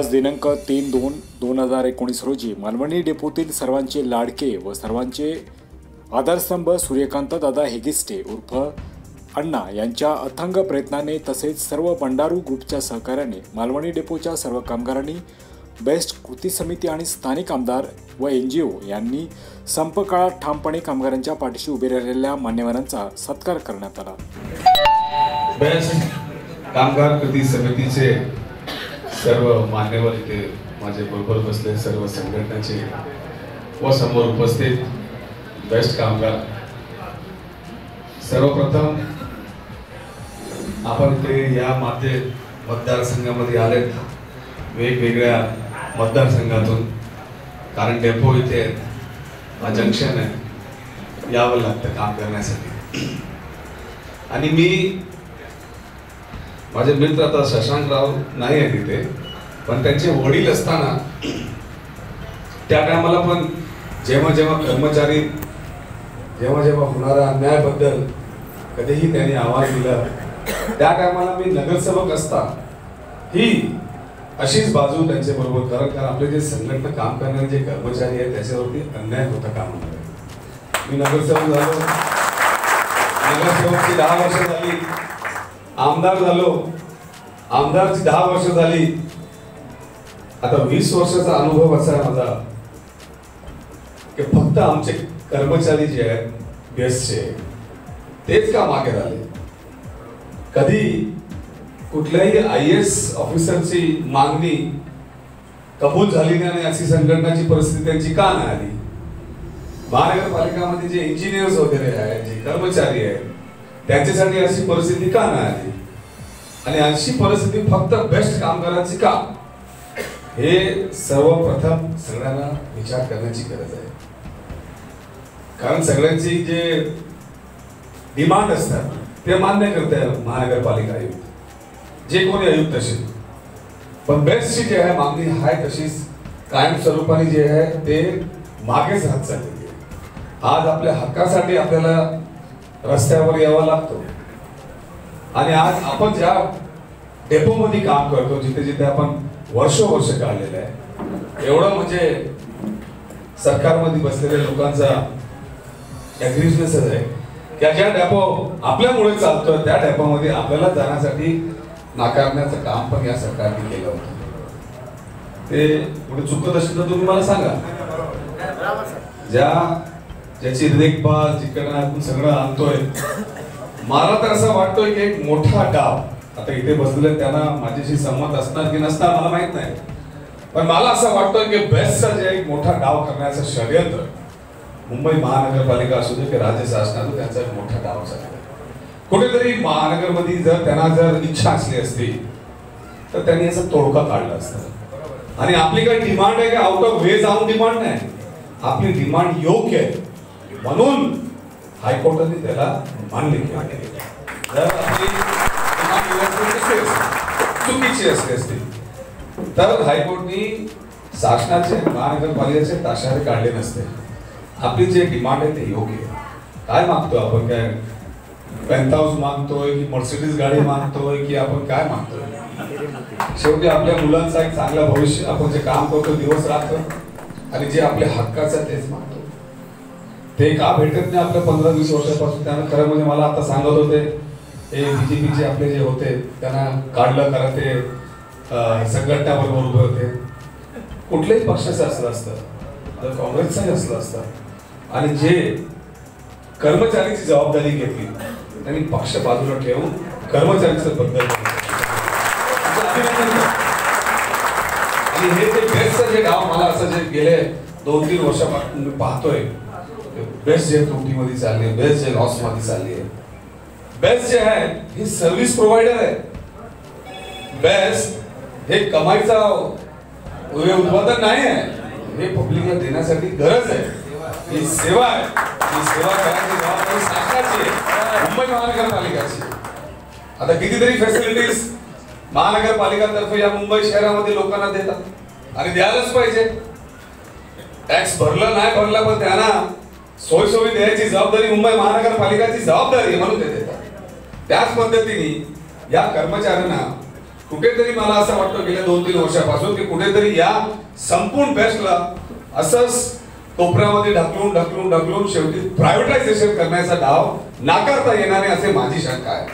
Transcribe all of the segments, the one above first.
आज दिनांक तीन दोन दोन हजार एकोणीस रोजी मालवणी डेपोतील सर्वांचे लाडके व सर्वांचे आधारस्तंभ सूर्यकांत दादा हेगिस्टे उर्फ अण्णा यांच्या अथंग प्रयत्नाने तसेच सर्व बंडारू ग्रुपच्या सहकार्याने मालवणी डेपोच्या सर्व कामगारांनी बेस्ट कृती समिती आणि स्थानिक आमदार व एन जी ओ यांनी संप काळात ठामपणे कामगारांच्या पाठीशी उभे राहिलेल्या मान्यवरांचा सत्कार करण्यात आला. बेस्ट कामगार कृती समितीचे सर्व मान्यवर इथे माझे बरोबर बसले सर्व संघटनेचे व समोर उपस्थित बेस्ट कामगार. सर्वप्रथम आपण इथे या माते मतदारसंघामध्ये आलेत. वेगवेगळ्या मतदारसंघातून कारण डेपो इथे हा जंक्शन आहे. यावं लागतं काम करण्यासाठी. आणि मी माझे मित्र आता शशांकराव नाही आहे तिथे पण त्यांचे वडील असताना त्या टायमाला पण जेव्हा जेव्हा कर्मचारी जेव्हा जेव्हा होणाऱ्या अन्यायाबद्दल कधीही त्यांनी आवाज दिला त्या टायमाला मी नगरसेवक असता ही अशीच बाजू त्यांच्या बरोबर कारण कारण आपले जे संघटना काम करणारे जे कर्मचारी आहेत त्याच्यावरती अन्याय होता कामामध्ये. मी नगरसेवक झालो. नगरसेवकची दहा वर्ष झाली. आमदार झालो. आमदारची दहा वर्ष झाली. आता वीस वर्षाचा अनुभव असा आहे माझा की फक्त आमचे कर्मचारी जे आहेत बेस्टचे तेच का मागे झाले कधी कुठल्याही आय एस ऑफिसरची मागणी कबूल झाली नाही आणि अशी संघटनाची परिस्थिती त्यांची का नाही आली? महानगरपालिकामध्ये जे इंजिनियर्स वगैरे आहेत जे कर्मचारी आहेत त्यांच्यासाठी अशी परिस्थिती का नाही आली? आणि अशी परिस्थिती फक्त बेस्ट कामगारांची का? हे सर्वप्रथम सगळ्यांना विचार करण्याची गरज आहे. कारण सगळ्यांची जे डिमांड असतात ते मान्य करते महानगरपालिका आयुक्त. जे कोणी आयुक्त असेल. पण बेस्टची जी आहे मागणी आहे तशीच कायम स्वरूपाने जे आहे ते मागेच हात चाललेली आहे. आज आपल्या हक्कासाठी आपल्याला रस्त्यावर यावा लागतो. आणि आज आपण ज्या डेपोमध्ये काम करतो जिथे जिथे आपण वर्षोवर्ष काढलेलं आहे एवढं म्हणजे सरकारमध्ये बसलेल्या लोकांचा ऍग्रिशनसच आहे. की ज्या डेपो आपल्यामुळे चालतोय त्या डेपोमध्ये आपल्याला जाण्यासाठी नाकारण्याचं काम पण या सरकारने केलं होतं. ते कुठे चुकत असेल तर तुम्ही मला सांगा. ज्या ज्याची देखभाल जिकडनं आपण सगळं आणतोय. मला तर असं वाटतोय की एक मोठा डाव. आता इथे बसलेले त्यांना माझ्याशी संमत असणार की नसणार मला माहीत नाही. पण मला असं वाटतोय की बेस्टचा जे एक मोठा डाव करण्याचं षडयंत्र मुंबई महानगरपालिका असू दे की राज्य शासनाचं त्यांचा एक मोठा डाव चालला कुठेतरी महानगरमध्ये जर त्यांना जर इच्छा असली असती तर त्यांनी असं तोडका काढला असतं. आणि आपली काही डिमांड आहे की आउट ऑफ वे जाऊन डिमांड नाही. आपली डिमांड योग्य आहे. म्हणून हायकोर्टाने त्याला मान्य केलं. जर आपली चुकीची असली असते. तर हायकोर्टनी शासनाचे महानगरपालिकेचे ताशारे काढले नसते. आपली जे डिमांड आहे ते योग्य आहे. काय मागतो आपण? काय पेंथहाऊस मागतोय की मर्सिडीज गाडी मागतोय की आपण काय मागतोय? शेवटी आपल्या मुलांचा एक चांगलं भविष्य आपण जे काम करतो दिवस रात्र आणि जे आपल्या हक्काचं तेच मागतो. ते का भेटत नाही आपल्या पंधरा वीस वर्षापासून त्यांना खरं म्हणजे मला आता सांगत होते हे बीजेपीचे आपले जे होते त्यांना काढलं कारण ते संघटना संघटनाबरोबर उभे होते. कुठल्याही पक्षाचं असलं असतं जर काँग्रेसचंही असलं असतं. आणि जे कर्मचारीची जबाबदारी घेतली त्यांनी पक्ष बाजूला ठेवून कर्मचाऱ्यांचं बद्दल म्हणजे आणि हे जे बेस्टचं जे गाव मला असं जे गेले दोन तीन वर्षापासून मी पाहतोय बेस्ट जे त्रुटीमध्ये चालली आहे बेस्ट जे लॉसमध्ये चालली आहे. बेस्ट जे आहे ही सर्व्हिस प्रोव्हायडर आहे. बेस्ट हे कमाईचा उत्पादन नाही आहे. हे पब्लिकला देण्यासाठी गरज आहे. ही सेवा आहे. ही सेवा करायची जबाबदारी शासनाची आहे. मुंबई महानगरपालिकाची. आता कितीतरी फॅसिलिटीज महानगरपालिकातर्फे या मुंबई शहरामध्ये लोकांना देतात. आणि द्यायलाच पाहिजे. टॅक्स भरलं नाही भरला पण त्यांना सोयसोयी द्यायची जबाबदारी मुंबई महानगरपालिकाची जबाबदारी आहे म्हणून ते देतात. त्याच पद्धतीने या कर्मचाऱ्यांना कुठेतरी मला असं वाटतं गेल्या दोन तीन वर्षापासून की कुठेतरी या संपूर्ण बेस्टला असंच कोपऱ्यामध्ये ढकलून ढकलून ढकलून शेवटी प्रायव्हेटायझेशन करण्याचा डाव नाकारता येणार नाही असे माझी शंका आहे.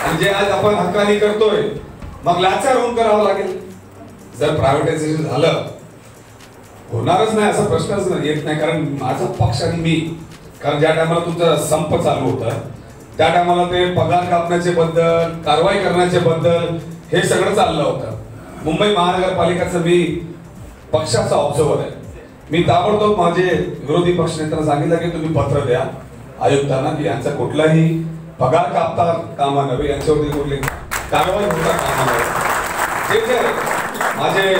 आणि जे आज आपण हक्कानी करतोय मग लाचार होऊन करावं लागेल. जर प्रायव्हेटायझेशन झालं होणारच नाही असा प्रश्नच नाही- येत नाही. कारण माझा पक्ष आणि मी कारण ज्या टायमाला तुमचा संप चालू होता त्या टायमाला ते पगार कापण्याचे बद्दल कारवाई करण्याचे बद्दल हे सगळं चाललं होतं. मुंबई महानगरपालिकाचं मी पक्षाचा ऑब्झर्वर आहे. मी ताबडतोब माझे विरोधी पक्ष नेत्यांना सांगितलं की तुम्ही पत्र द्या. आयुक्तांना की यांचा कुठलाही पगार कापता कामा नव्हे यांच्यावरती कुठली कारवाई होता कामा नव्हे माझे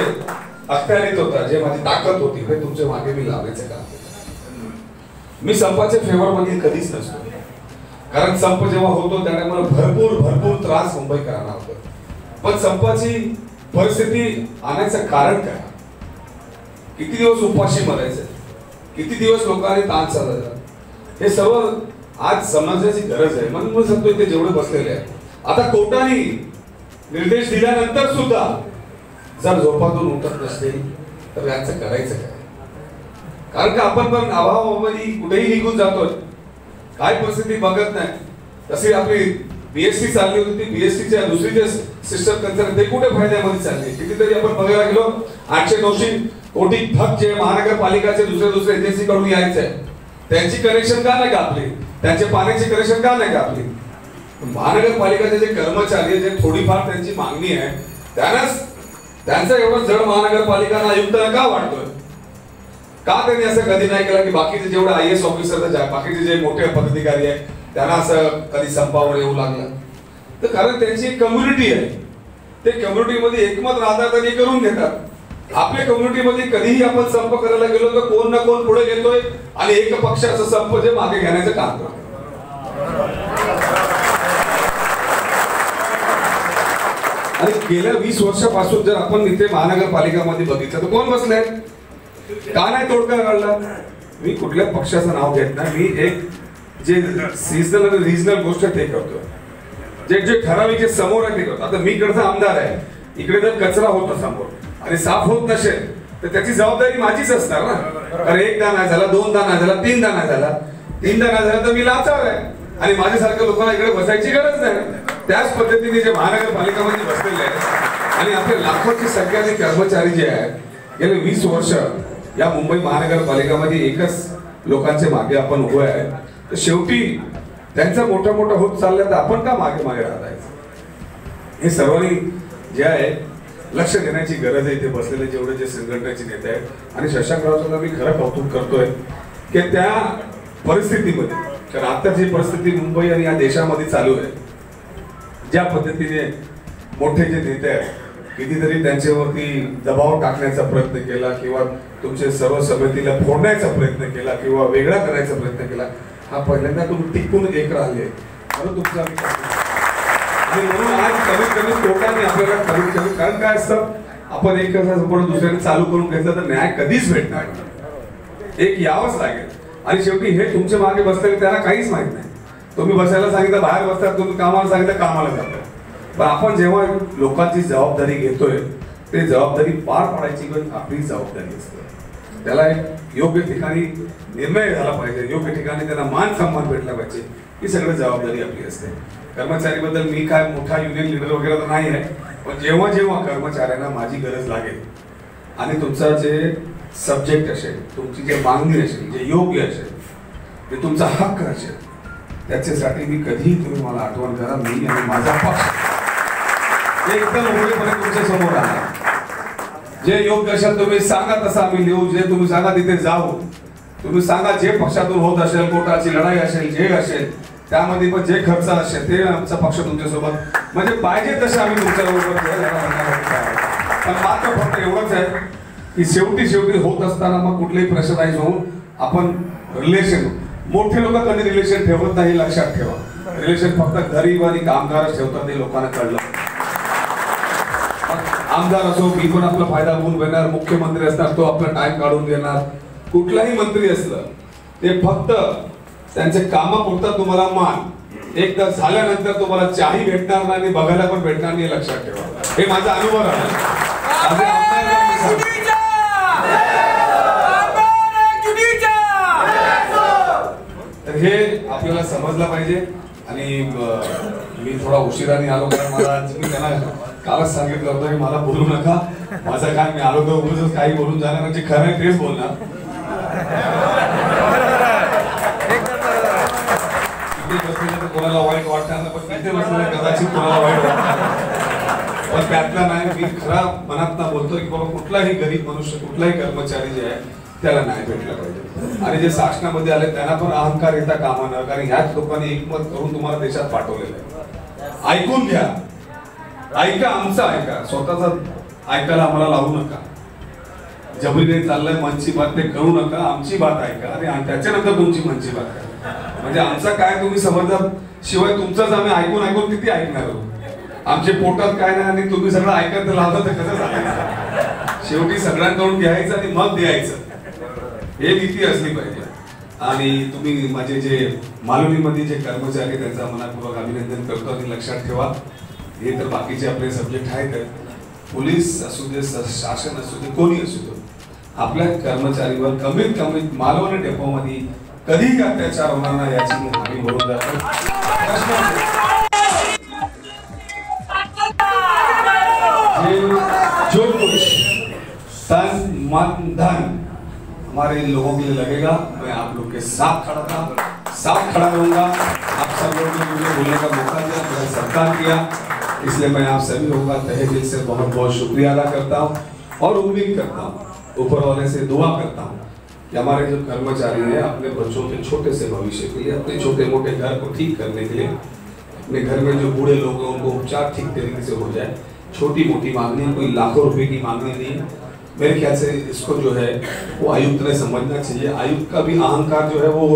अखत्यारीत होता जे माझी ताकद होती हे तुमच्या मागे मी लावायचं काम मी संपाच्या फेवर मध्ये कधीच नसतो. कारण संप जेव्हा होतो त्याने मला भरपूर भरपूर त्रास मुंबईकरांना होतो. पण संपाची परिस्थिती आणायचं कारण काय? किती दिवस उपाशी मरायचं? किती दिवस लोकांनी ताण चालायचा हे सर्व आज समजण्याची गरज आहे. म्हणून मी सांगतो इथे जेवढे बसलेले आहे आता कोर्टाने निर्देश दिल्यानंतर सुद्धा जर झोपातून उठत नसेल तर यांचं करायचं काय? कारण का आपण पण अभावामध्ये कुठेही निघून जातोय. काय परिस्थिती बघत नाही. तशी आपली बीएससी चालली होती ती बीएसटीच्या दुसरी जे सिस्टम कन्सर्न ते कुठे फायद्यामध्ये चालली कितीतरी आपण बघायला गेलो आठशे नऊशे कोटी थक जे महानगरपालिकाचे दुसऱ्या दुसऱ्या एजन्सी कडून यायचे. आहे, त्यांची कनेक्शन का नाही का आपली त्यांचे पाण्याची कनेक्शन का नाही का आपली महानगरपालिकाचे जे कर्मचारी जे थोडीफार त्यांची मागणी आहे त्यांनाच त्यांचा एवढं जड महानगरपालिकांना आयुक्तांना का वाटतोय का त्यांनी असं कधी नाही केलं की बाकीचे जेवढे आय एस ऑफिसर बाकीचे जे मोठे पदाधिकारी आहेत त्यांना असं कधी संपावर येऊ लागलं? तर कारण त्यांची एक कम्युनिटी आहे. ते कम्युनिटीमध्ये एकमत राहतात आणि करून घेतात. आपल्या कम्युनिटीमध्ये कधीही आपण संप करायला गेलो तर कोण ना कोण पुढे घेतोय आणि एक पक्षाचं संप जे मागे घेण्याचं काम करतो. आणि गेल्या वीस वर्षापासून जर आपण इथे महानगरपालिकामध्ये बघितलं तर कोण बसले का नाही तोडगा काढला मी कुठल्या पक्षाचं नाव घेत नाही. मी एक जे सीझनल आणि रिजनल गोष्ट ते करतो जे जे ठराविक जे समोर आहे ते करतो आता मी इकडचा आमदार आहे. इकडे जर कचरा होता समोर आणि साफ होत नसेल तर त्याची जबाबदारी माझीच असणार ना. अरे एकदा नाही झाला दोनदा नाही झाला तीनदा नाही झाला. तीनदा नाही झाला तर मी लाचार आहे. आणि माझ्यासारख्या लोकांना इकडे बसायची गरज नाही. त्याच पद्धतीने जे महानगरपालिकामध्ये बसलेले आहेत आणि आपले लाखोची संख्याने कर्मचारी जे आहेत गेले वीस वर्ष या मुंबई महानगरपालिकामध्ये एकच लोकांचे मागे आपण उभे आहे तर शेवटी त्यांचा मोठा मोठा होत चालला तर आपण का मागे मागे राहतायचं? हे सर्वांनी जे आहे लक्ष देण्याची गरज आहे इथे बसलेले जेवढे जे संघटनेचे नेते आहेत. आणि शशांकरावचं मी खरं कौतुक करतोय की त्या परिस्थितीमध्ये कारण आताची परिस्थिती मुंबई आणि या देशामध्ये चालू आहे. ज्या पद्धतीने मोठे जे नेते आहेत कितीतरी त्यांच्यावरती दबाव टाकण्याचा प्रयत्न केला किंवा तुमचे सर्व समितीला फोडण्याचा प्रयत्न केला किंवा वेगळा करायचा प्रयत्न केला हा पहिल्यांदा तुम्ही टिकून एक राहिले. म्हणून तुमचा विचार आणि म्हणून आज कमीत कमी कोर्टाने आपल्याला कमीत कमी कारण काय असतं आपण एक संपूर्ण दुसऱ्याने चालू करून घेतलं तर न्याय कधीच भेटणार एक यावंच लागेल. आणि शेवटी हे तुमच्या मागे बसलेले त्यांना काहीच माहीत नाही. तुम्ही बसायला सांगितलं बाहेर बसतात तुम्ही कामाला सांगितलं कामाला जातात पण आपण जेव्हा लोकांची जबाबदारी घेतोय ते जबाबदारी पार पाडायची पण आपली जबाबदारी असते. त्याला एक योग्य ठिकाणी निर्णय झाला पाहिजे योग्य ठिकाणी त्यांना मान सन्मान भेटला पाहिजे ही सगळी जबाबदारी आपली असते. कर्मचारीबद्दल मी काय मोठा युनियन लिडर वगैरे तर नाही आहे पण जेव्हा जेव्हा कर्मचाऱ्यांना माझी गरज लागेल आणि तुमचा जे सब्जेक्ट असेल तुमची जे मागणी असेल जे योग्य असेल ते तुमचा हक्क असेल त्याच्यासाठी मी कधीही तुम्ही मला आठवण करा मी आणि माझा पक्ष. एकदम उघडेपणे तुमच्यासमोर आला जे योग्य असेल तुम्ही सांगा तसं आम्ही लिहू जे तुम्ही सांगा तिथे जाऊ. तुम्ही सांगा जे पक्षातून होत असेल कोर्टाची लढाई असेल जे असेल त्यामध्ये पण जे खर्च असेल ते आमचा पक्ष तुमच्यासोबत. म्हणजे पाहिजे तसे आम्ही तुमच्याबरोबर पण मात्र फक्त एवढंच आहे की शेवटी शेवटी होत असताना मग कुठलेही प्रेशराईज होऊन आपण रिलेशन मोठे लोक कधी रिलेशन ठेवत नाही लक्षात ठेवा. रिलेशन फक्त गरीब आणि कामगारच ठेवतात हे लोकांना कळलं. आमदार असो की पण आपला फायदा होऊन घेणार मुख्यमंत्री असणार तो आपला टाइम काढून घेणार कुठलाही मंत्री असलं ते फक्त त्यांचे कामापुरता तुम्हाला मान. एकदा झाल्यानंतर तुम्हाला चाही भेटणार नाही आणि बघायला पण भेटणार नाही लक्षात ठेवा. हे माझा अनुभव आहे. हे आपल्याला समजलं पाहिजे. आणि मी थोडा उशिराने आलो कारण मला मी त्यांना कालच सांगितलं होतं की मला बोलू नका. माझं काय मी आलो तर उगच काही बोलून जाणार म्हणजे खरं आहे तेच बोलणार. कोणाला वाईट वाटणार नाही, पण तिथे बसलेलं कदाचित कोणाला वाईट वाटणार पण त्यातला नाही मी खरा मनात बोलतोय की बाबा कुठलाही गरीब मनुष्य कुठलाही कर्मचारी जे आहे त्याला नाही भेटला पाहिजे. आणि जे शासनामध्ये आले त्यांना पण अहंकार येता कामा नये कारण ह्याच लोकांनी एकमत करून तुम्हाला देशात पाठवलेलं आहे. ऐकून घ्या. ऐका आमचं ऐका. स्वतःचा ऐकायला आम्हाला लावू नका. जबरीने चाललंय मनची बात ते करू नका. आमची बात ऐका. आणि त्याच्यानंतर तुमची मनची बात ऐका म्हणजे आमचा काय तुम्ही समजता शिवाय तुमचंच आम्ही ऐकून ऐकून किती ऐकणार आहोत? आमचे पोटात काय नाही आणि तुम्ही सगळं ऐकत लावता तर कसं चालायचं शेवटी सगळ्यांकडून घ्यायचं आणि मग द्यायचं. हे नीती असली पाहिजे. आणि तुम्ही माझे जे मालवणीमध्ये जे कर्मचारी आहेत, त्यांचा मनापूर्वक अभिनंदन करतो आणि लक्षात ठेवा. हे तर बाकीचे आपले सब्जेक्ट आहेत. पोलीस असू दे शासन असू दे कोणी असू दे आपल्या कर्मचारीवर कमीत कमीत मालवण डेपोमध्ये कधीही अत्याचार होणार नाही याची मी हमी भरून जातो. जो पुरुष तन मन धन हमारे इन लोगों के लिए लगेगा, मैं आप लोग के साथ खड़ा था, साथ खड़ा रहूँगा। आप सब लोगों ने मुझे बोलने का मौका दिया मेरा सत्कार किया। इसलिए मैं आप सभी लोगों का तहे दिल से बहुत बहुत शुक्रिया अदा करता हूँ और उम्मीद करता हूँ, ऊपर वाले से दुआ करता हूँ कि हमारे जो कर्मचारी हैं, अपने बच्चों के छोटे से भविष्य के लिए, अपने छोटे मोटे घर को ठीक करने के लिए, अपने घर में जो बूढ़े लोग हैं, उनको उपचार ठीक तरीके से हो जाए। छोटी मोटी मांगनी कोई लाखों रुपए की मांगनी नहीं मेरे ख्याल से इसको जो है, वो आयुक्त ने समझना चाहिए। आयुक्त का भी अहंकार जो है, वो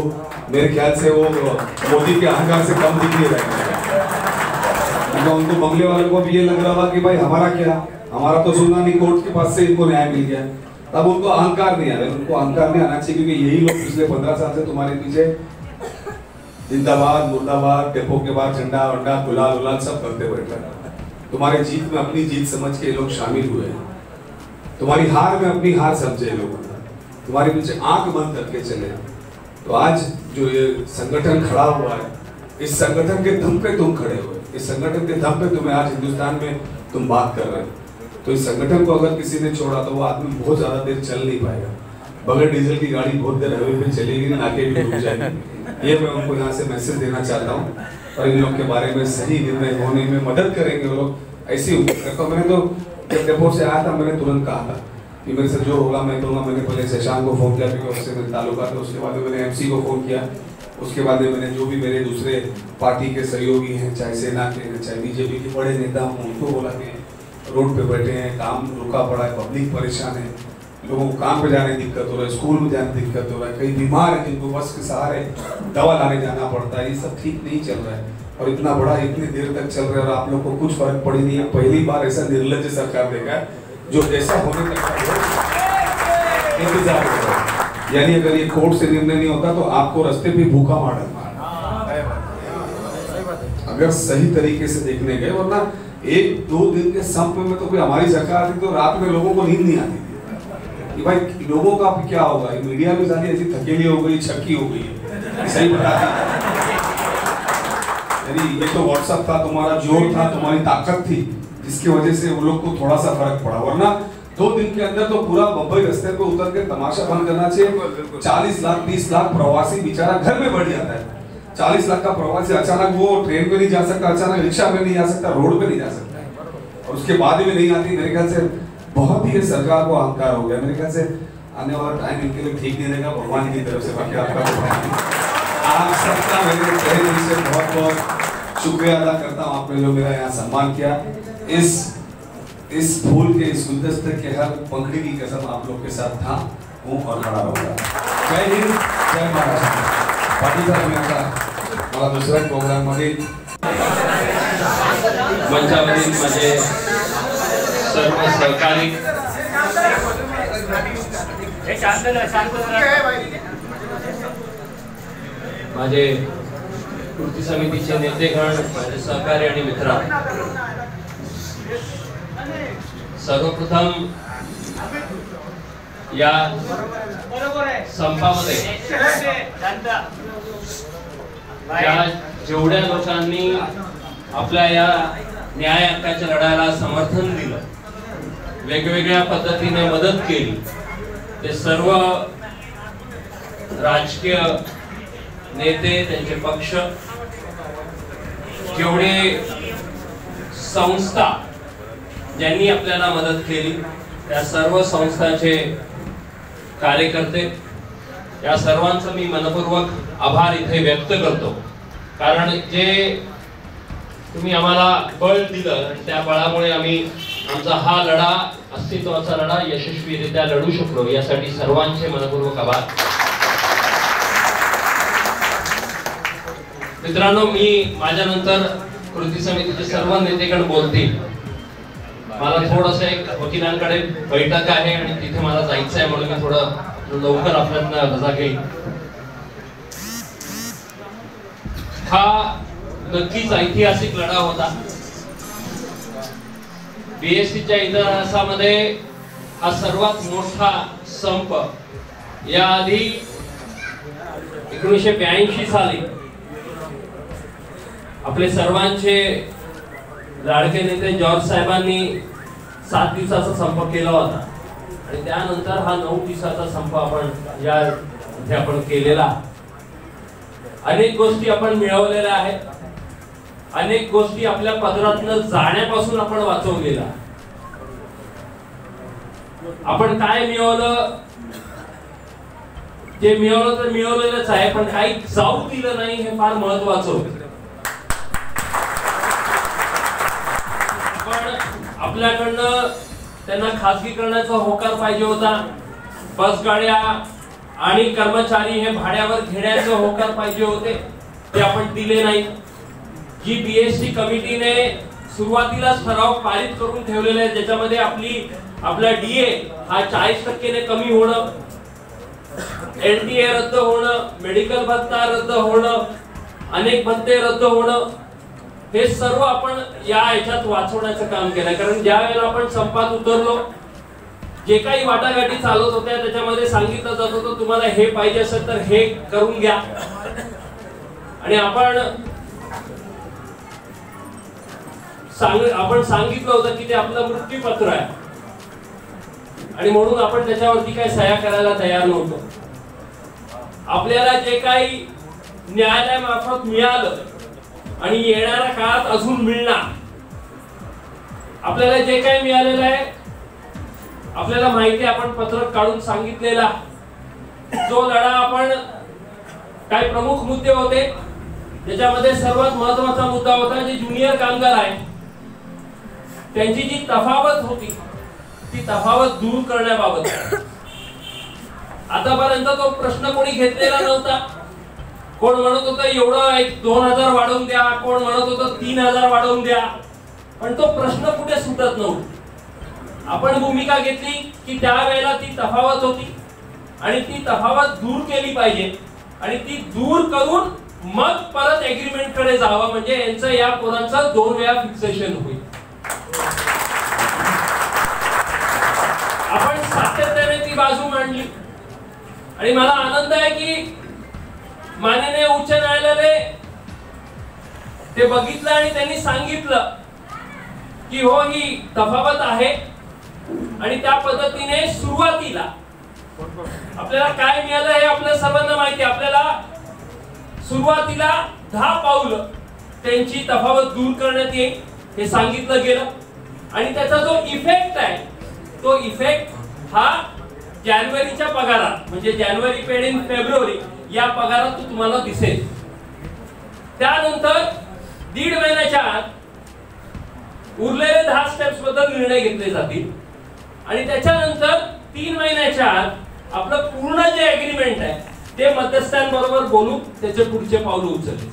मेरे ख्याल से वो, मोदी के अहंकार से कम दिखने लगेगा क्योंकि उनको बंगले वाले को भी ये लग रहा था कि भाई हमारा क्या? हमारा तो सुनना नहीं कोर्ट के पास से इनको न्याय मिल गया। तब उनको अहंकार नहीं आ रहा उनको अहंकार नहीं आना चाहिए, क्योंकि यही लोग पिछले पंद्रह साल से तुम्हारे पीछे जिंदाबाद, मुर्दाबाद, डेपो के बाद झंडा वंडा गुलाल उलाल सब करते बैठे तुम्हारे जीत में अपनी जीत समझ के ये लोग शामिल हुए हैं। तुम्हारी हार में अपनी हार समझे लोग। तुम्हारे पीछे आँख बंद करके चले। तो आज जो ये संगठन खड़ा हुआ है, इस संगठन के दम पे तुम खड़े हुए इस संगठन के दम पे तुम्हें आज हिंदुस्तान में तुम बात कर रहे हो। तो इस संगठन को अगर किसी ने छोड़ा तो वो आदमी बहुत ज़्यादा देर चल नहीं पाएगा। बगैर डीजल की गाड़ी बहुत देर हाईवे पे चलेगी ना, नाके भी डूब जाएगी। ये मैं उनको यहाँ से मैसेज देना चाहता हूँ। और इन लोग के बारे में सही निर्णय होने में मदद करेंगे लोग। ऐसी उम्मीद करता हूँ, मैंने तो जब डेपोट से आया था, मैंने तुरंत कहा था कि मेरे से जो होगा, मैं करूँगा मैंने पहले शशांक को फ़ोन किया, क्योंकि उससे मेरे ताल्लुका था, उसके बाद मैंने एमसी को फ़ोन किया। उसके बाद मैंने जो भी मेरे दूसरे पार्टी के सहयोगी हैं, चाहे सेना के हैं, चाहे बीजेपी के बड़े नेता हों, उनको बोला कि रोड पे बैठे हैं, काम रुका पड़ा है पब्लिक परेशान है। लोगों को काम पे जाने दिक्कत हो रहा है स्कूल में जाने दिक्कत हो रहा है कई बीमार है, जिनको बस के सहारे दवा लाने जाना पड़ता है, ये सब ठीक नहीं चल रहा है। और इतना बड़ा इतनी देर तक चल रहा है और आप लोग को कुछ फ़र्क पड़ी नहीं है। पहली बार ऐसा निर्लज सरकार देखा है, जो ऐसा होने तक इंतज़ार यानी अगर ये कोर्ट से निर्णय नहीं होता तो आपको रास्ते पे भूखा मार अगर सही तरीके से देखने गए, वरना एक, दो दिन के संप में तो कोई हमारी सरकार थी तो रात में लोगों को नींद नहीं आती थी। कि भाई, लोगों का क्या होगा? मीडिया में सारी ऐसी थकेली हो गई, छक्की हो गई। सही बताती। यानी ये तो व्हाट्सएप था तुम्हारा ज़ोर था तुम्हारी ताकत थी जिसकी वजह से वो लोग को थोड़ा सा फ़र्क पड़ा। वरना दो दिन के अंदर तो पूरा बम्बई रास्ते पे उतर के तमाशा बंद करना चाहिए। चालीस लाख तीस लाख प्रवासी बेचारा घर में बढ़ जाता है। चालीस लाख का प्रवासी अचानक वो ट्रेन पे नहीं जा सकता अचानक रिक्शा में नहीं जा सकता रोड पे नहीं जा सकता। और उसके बाद में नहीं आती मेरे ख्याल से बहुत ही सरकार को अहंकार हो गया। मेरे ख्याल से आने वाला टाइम इनके लिए ठीक नहीं रहेगा भगवान की तरफ़ से बाकी आपका। आप सबका मेरे तहे दिल से बहुत बहुत शुक्रिया अदा करता हूँ आपने जो मेरा यहाँ सम्मान किया। इस इस फूल के, इस गुलदस्ते के हर पंखड़ी की कसम आप लोग के साथ था, हूँ और खड़ा रहूँगा। जय हिंद, जय महाराष्ट्र पाटील साहेब मी आता मला दुसऱ्या प्रोग्राम मध्ये मंचावरील माझे सर्व सहकारी। माझे कृती समितीचे नेतेगण माझे सहकारी आणि मित्र. सर्वप्रथम या संपामध्ये जेवढ्या लोकांनी आपल्या या न्याय हक्काच्या लढ्याला समर्थन दिलं वेगवेगळ्या पद्धतीने मदत केली ते सर्व राजकीय नेते त्यांचे पक्ष जेवढे संस्था ज्यांनी आपल्याला मदत केली त्या सर्व संस्थांचे कार्यकर्ते या सर्वांचं मी मनपूर्वक आभार इथे व्यक्त करतो. कारण जे तुम्ही आम्हाला बळ दिलं आणि त्या बळामुळे आम्ही आमचा हा लढा अस्तित्वाचा लढा यशस्वीरित्या लढू शकलो यासाठी सर्वांचे मनपूर्वक आभार. मित्रांनो मी माझ्यानंतर कृती समितीचे सर्व नेतेगण बोलतील. मला थोडस एक वकिलांकडे बैठक आहे आणि तिथे मला जायचं आहे म्हणून मी थोडं लवकर आपल्याला रजा घेईन. हा नक्कीच ऐतिहासिक लढा होता. बीएससीच्या इतिहासामध्ये हा सर्वात मोठा संप याआधी एकोणीसशे ब्याऐंशी साली आपले सर्वांचे लाडके नेते जॉर्ज साहेबांनी सात दिवसाचा संप केला होता. आणि त्यानंतर हा नऊ दिवसाचा संप आपण या इथे आपण केलेला. अनेक गोष्टी आपण मिळवलेल्या आहेत. अनेक गोष्टी आपल्या पदरातनं जाण्यापासून आपण वाचवलेला आपण काय मिळवलं? ते मिळवलं तर मिळवलेलंच आहे पण काही जाऊ दिलं नाही हे फार महत्वाचं होतं पण आपल्याकडनं त्यांना खासगीकरणाचा होकार पाहिजे होता. बस गाड्या आणि कर्मचारी हे भाड्यावर घेण्याचे होकार पाहिजे होते. ते आपण दिले नाही. जी बीएससी कमिटीने सुरुवातीलाच ठराव पारित करून ठेवलेला आहे ज्याच्यामध्ये आपली आपला डीए हा चाळीस टक्केने कमी होणं एनडीए रद्द होणं मेडिकल भत्ता रद्द होणं अनेक भत्ते रद्द होणं हे सर्व आपण या याच्यात वाचवण्याचं काम केलं. कारण ज्या वेळेला आपण संपात उतरलो जे काही वाटाघाटी चालत होत्या त्याच्यामध्ये सांगितलं जात होतं तुम्हाला हे पाहिजे असेल तर हे करून घ्या. आणि आपण सांग आपण सांगितलं होतं की ते आपलं मृत्यूपत्र आहे. आणि म्हणून आपण त्याच्यावरती काय सह्या करायला तयार नव्हतो. आपल्याला जे काही न्यायालयामार्फत मिळालं आणि येणाऱ्या काळात अजून मिळणार. आपल्याला जे काही मिळालेलं आहे आपल्याला माहिती आपण पत्रक काढून सांगितलेला जो लढा आपण काही प्रमुख मुद्दे होते ज्याच्यामध्ये सर्वात महत्त्वाचा मुद्दा होता जे ज्युनियर कामगार आहे त्यांची जी तफावत होती ती तफावत दूर करण्याबाबत. आतापर्यंत तो प्रश्न कोणी घेतलेला नव्हता. कोण म्हणत होतं एवढं एक दोन हजार वाढवून द्या. कोण म्हणत होतं तीन हजार वाढवून द्या. पण तो प्रश्न कुठे सुटत नव्हता. आपण भूमिका घेतली की त्यावेळेला ती तफावत होती आणि ती तफावत दूर केली पाहिजे आणि ती दूर करून मग परत एग्रीमेंटकडे जावं म्हणजे यांचं या पोरांचं दोन वेळा फिक्सेशन होईल. आपण सातत्याने ती बाजू मांडली. आणि मला आनंद आहे की माननीय उच्च न्यायालयाने ते बघितलं आणि त्यांनी सांगितलं की हो ही तफावत आहे आणि त्या पद्धतीने सुरुवातीला आपल्याला काय मिळालं हे आपल्या सर्वांना माहिती आपल्याला सुरुवातीला दहा पाऊल त्यांची तफावत दूर करण्यात येईल हे सांगितलं गेलं. आणि त्याचा जो इफेक्ट आहे तो इफेक्ट हा जानेवारीच्या पगारात म्हणजे जानेवारी पेड इन फेब्रुवारी या पगारात तो तुम्हाला दिसेल. त्यानंतर दीड महिन्याच्या आत उरलेले दहा स्टेप्सबद्दल निर्णय घेतले जातील. आणि त्याच्यानंतर तीन महिन्याच्या आत आपलं पूर्ण जे अग्रीमेंट आहे ते मध्यस्थांबरोबर बोलून त्याचे पुढचे पावलं उचलले.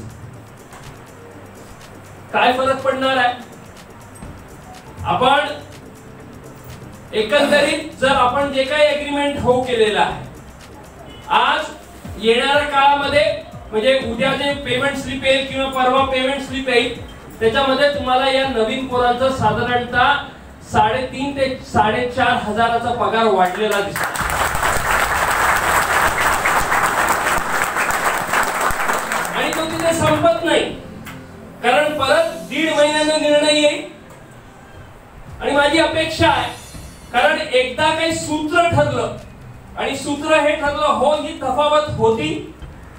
काय फरक पडणार आहे? आपण एकंदरीत जर आपण जे काही अग्रीमेंट हो केलेलं आहे आज येणाऱ्या काळामध्ये म्हणजे उद्या जे पेमेंट स्लिप येईल किंवा परवा पेमेंट स्लिप येईल त्याच्यामध्ये तुम्हाला या नवीन पोरांचं साधारणतः साडेतीन ते साडेचार हजाराचा पगार वाढलेला दिसतो. आणि तो तिथे संपत नाही. कारण परत दीड महिन्यानं निर्णय येईल. आणि माझी अपेक्षा आहे कारण एकदा काही सूत्र ठरलं आणि सूत्र हे ठरलं हो ही तफावत होती.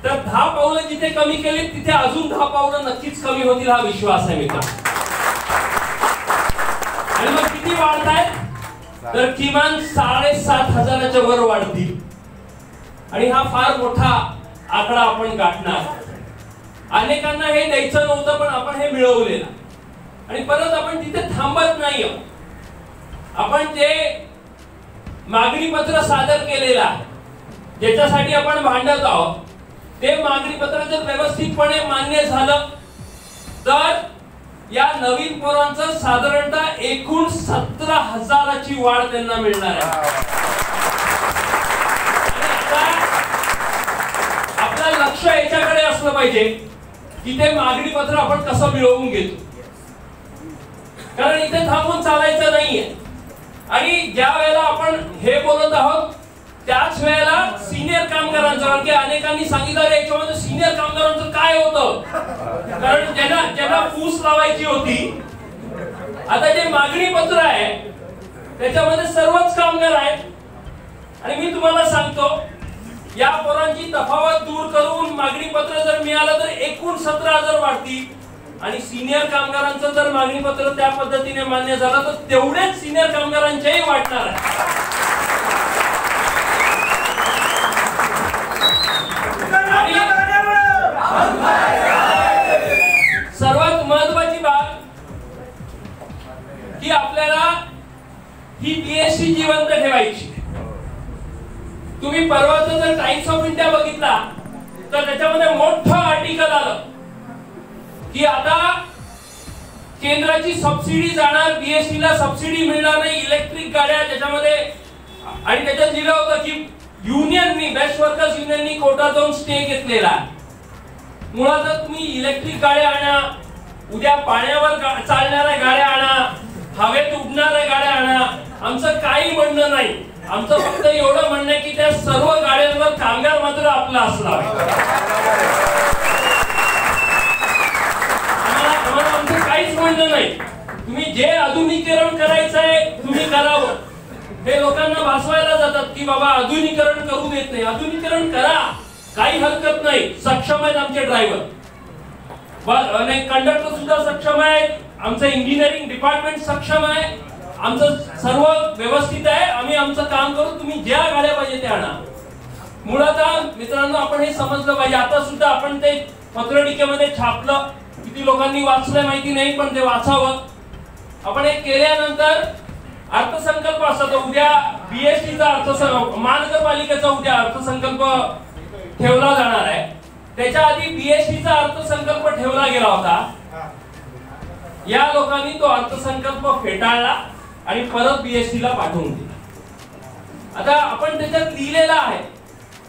तर दहा पावलं जिथे कमी केली तिथे अजून दहा पावलं नक्कीच कमी होतील हा विश्वास आहे मित्र आणि मग किती वाढतायत? तर किमान साडेसात हजाराच्या वर वाढतील. आणि हा फार मोठा आकडा आपण गाठणार. अनेकांना हे द्यायचं नव्हतं पण आपण हे मिळवलेलं. आणि परत आपण तिथे थांबत नाही आहोत आपण जे मागणी पत्र सादर केलेलं आहे. ज्याच्यासाठी आपण भांडत आहोत ते मागणी पत्र जर व्यवस्थितपणे मान्य झालं. तर या नवीन पोरांचं साधारणतः एकूण सतरा हजाराची वाढ त्यांना मिळणार आहे. आपलं लक्ष याच्याकडे असलं पाहिजे की ते मागणी पत्र आपण कसं मिळवून घेतो. कारण इथे थांबून चालायचं नाहीये. आणि ज्या वेळेला आपण हे बोलत आहोत त्याच वेळेला सिनियर कामगारांचं कारण की अनेकांनी सांगितलं याच्यामध्ये सिनियर कामगारांचं काय होतं? कारण ज्यांना ज्यांना फूस लावायची होती आता जे मागणी पत्र आहे त्याच्यामध्ये सर्वच कामगार आहेत. आणि मी तुम्हाला सांगतो या पोरांची तफावत दूर करून मागणी पत्र जर मिळालं तर एकूण सतरा हजार वाढतील. आणि सिनियर कामगारांचं जर मागणी पत्र त्या पद्धतीने मान्य झालं तर तेवढेच सिनियर कामगारांच्याही वाटणार आहे. सर्वात महत्वाची बाब की आपल्याला ही बीएससी जिवंत ठेवायची. तुम्ही परवाचा जर टाइम्स ऑफ इंडिया बघितला तर त्याच्यामध्ये मोठं आर्टिकल आलं. की आता केंद्राची सबसिडी जाणार बीएससी ला सबसिडी मिळणार नाही इलेक्ट्रिक गाड्या त्याच्यामध्ये आणि त्याच्यात लिहिलं होतं की युनियननी बेस्ट वर्कर्स युनियननी कोर्टात जाऊन स्टे घेतलेला आहे. मुळात तुम्ही इलेक्ट्रिक गाड्या आणा उद्या पाण्यावर चालणाऱ्या गाड्या आणा हवेत उडणाऱ्या गाड्या आणा आमचं काही म्हणणं नाही आमचं फक्त एवढं म्हणणं आहे की त्या सर्व गाड्यांवर कामगार मात्र आपला असला म्हणणं नाही. तुम्ही जे आधुनिकीकरण करायचं आहे तुम्ही करावं. हे लोकांना भासवायला जातात की बाबा आधुनिकरण करू देत नाही. आधुनिकीकरण करा. काही हरकत नाही. सक्षम आहेत आमचे ड्रायव्हर आणि कंडक्टर सुद्धा सक्षम आहेत. आमचं इंजिनिअरिंग डिपार्टमेंट सक्षम आहे. आमचं सर्व व्यवस्थित आहे. आम्ही आमचं काम करू. तुम्ही ज्या गाड्या पाहिजे त्या आणा. मुळात मित्रांनो आपण हे समजलं पाहिजे. आता सुद्धा आपण ते पत्रटिकेमध्ये छापलं. किती लोकांनी वाचलंय माहिती नाही पण ते वाचावं. आपण हे केल्यानंतर अर्थसंकल्प असतात तो. उद्या बीएसटीचा अर्थसंकल्प महानगरपालिकेचा उद्या अर्थसंकल्प ठेवला जाणार आहे. त्याच्या आधी बीएसटीचा अर्थसंकल्प ठेवला गेला होता. या लोकांनी तो अर्थसंकल्प फेटाळला आणि परत बीएसटी ला पाठवून दिला. आता आपण त्याच्यात लिहिलेलं आहे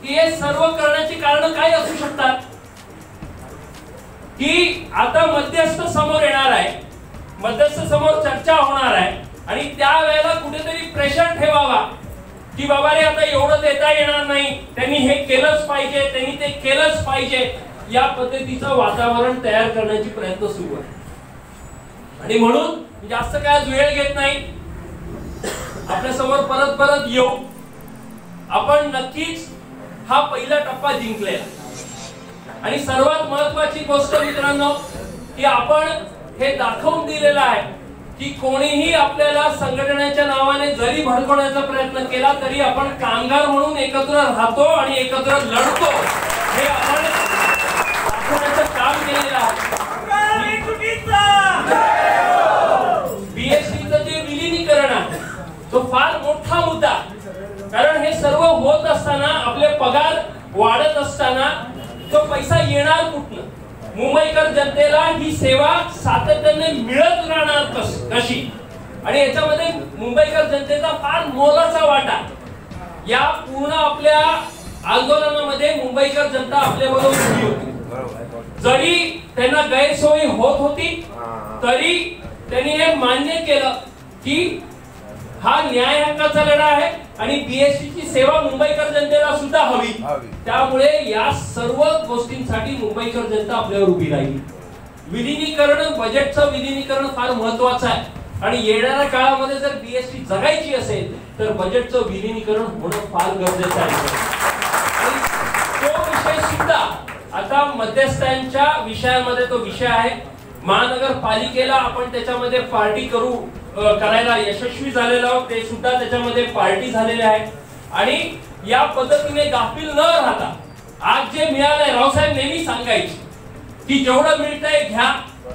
की हे सर्व करण्याची कारण काय असू शकतात? की आता मध्यस्थ समोर येणार आहे. मध्यस्थ समोर चर्चा होणार आहे. आणि त्या वेळेला कुठेतरी प्रेशर ठेवावा. की बाबा रे आता एवढं देता येणार नाही. त्यांनी हे केलंच पाहिजे त्यांनी ते केलंच पाहिजे. या पद्धतीचं वातावरण तयार करण्याची प्रयत्न सुरू आहे. आणि म्हणून जास्त काय वेळ घेत नाही. आपल्यासमोर परत परत येऊ. आपण नक्कीच हा पहिला टप्पा जिंकलेला. आणि सर्वात महत्वाची गोष्ट मित्रांनो की आपण हे दाखवून दिलेलं आहे की कोणीही आपल्याला संघटनेच्या नावाने जरी भडकवण्याचा प्रयत्न केला तरी आपण कामगार म्हणून एकत्र राहतो आणि एकत्र लढतो. हे आपण दाखवण्याचं काम केलेलं आहे. बीएससीचं जे विलिनीकरण आहे तो फार मोठा मुद्दा. कारण हे सर्व होत असताना आपले पगार वाढत असताना तो पैसा येणार कुठनं? मुंबईकर जनतेला ही सेवा सातत्याने मिळत राहणार कस कशी? आणि याच्यामध्ये मुंबईकर जनतेचा फार मोलाचा वाटा. या पूर्ण आपल्या आंदोलनामध्ये मुंबईकर जनता आपल्या बरोबर उभी होती. जरी त्यांना गैरसोय होत होती तरी त्यांनी हे मान्य केलं की हा न्याय हक्काचा लढा आहे आणि बीएससी ची सेवा मुंबईकर जनतेला सुद्धा हवी. त्यामुळे या सर्व गोष्टींसाठी मुंबईकर जनता आपल्यावर उभी राहील. विलिनीकरण बजेटचं विलिनीकरण फार महत्वाचं आहे. आणि येणाऱ्या काळामध्ये जर बीएसटी जगायची असेल तर बजेटचं विलिनीकरण होणं फार गरजेचं आहे. तो विषय सुद्धा आता मध्यस्थांच्या विषयामध्ये तो विषय आहे. महानगरपालिकेला आपण त्याच्यामध्ये पार्टी करू. करायला यशस्वी झालेलो आहोत. ते सुद्धा त्याच्यामध्ये पार्टी झालेले आहे. आणि या पद्धतीने गाफील न राहता आज जे मिळालंय रावसाहेब नेहमी सांगायचे की जेवढं मिळतंय घ्या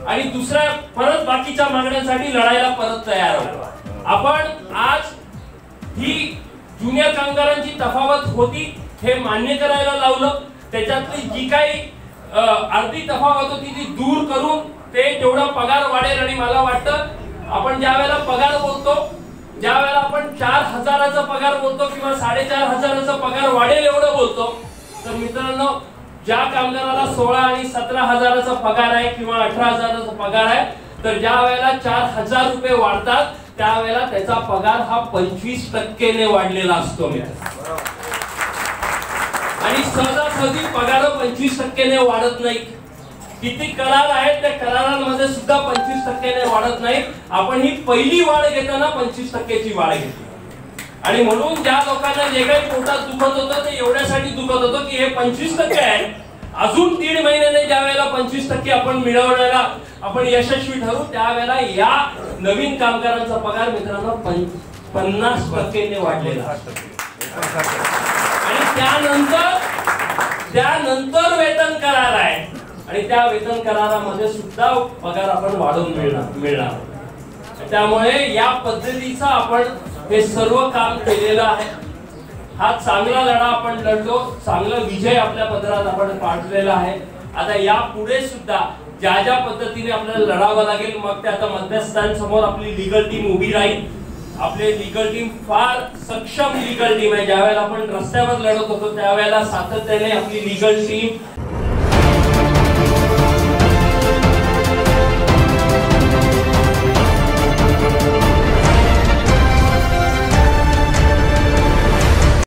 आणि दुसऱ्या परत बाकीच्या मागण्यांसाठी लढायला परत तयार आहोत आपण आज ही जुन्या कामगारांची तफावत होती हे मान्य करायला लावलं. त्याच्यातली जी काही अर्धी तफावत होती ती दूर करून ते तेवढा पगार वाढेल आणि मला वाटतं आपण ज्या वेळेला पगार बोलतो ज्या वेळेला आपण चार हजाराचा पगार बोलतो किंवा साडेचार हजाराचा पगार वाढेल एवढं बोलतो तर मित्रांनो ज्या कामगाराला सोळा आणि सतरा हजाराचा पगार आहे किंवा अठरा हजाराचा पगार आहे तर ज्या वेळेला चार हजार रुपये वाढतात त्यावेळेला त्याचा पगार हा पंचवीस टक्केने वाढलेला असतो मित्र आणि सहजासहजी पगार पंचवीस टक्केने वाढत नाही. किती करार आहेत त्या करारांमध्ये सुद्धा पंचवीस टक्क्याने वाढत नाही आपण ही पहिली वाढ घेताना पंचवीस टक्क्याची वाढ घेतली. आणि म्हणून ज्या लोकांना जे काही पोटात दुखत होतं ते एवढ्यासाठी दुखत होतं की हे पंचवीस टक्के आहे अजून दीड महिन्याने ज्या वेळेला पंचवीस टक्के आपण मिळवण्याला आपण यशस्वी ठरू त्यावेळेला या नवीन कामगारांचा पगार मित्रांनो पन्नास टक्केने वाढलेला. आणि त्यानंतर त्यानंतर वेतन करार आहे. आणि त्या वेतन करारामध्ये सुद्धा पगार आपण वाढवून मिळणार मिळणार. त्यामुळे या पद्धतीचा आपण हे सर्व काम केलेलं आहे. हा चांगला लढा आपण लढलो चांगला विजय आपल्या पदरात आपण पाठलेला आहे. आता या पुढे सुद्धा ज्या ज्या पद्धतीने आपल्याला लढावं लागेल मग ते आता मध्यस्थांसमोर आपली लिगल टीम उभी राहील. आपले लिगल टीम फार सक्षम लिगल टीम आहे. ज्यावेळेला आपण रस्त्यावर लढत होतो त्यावेळेला सातत्याने आपली लिगल टीम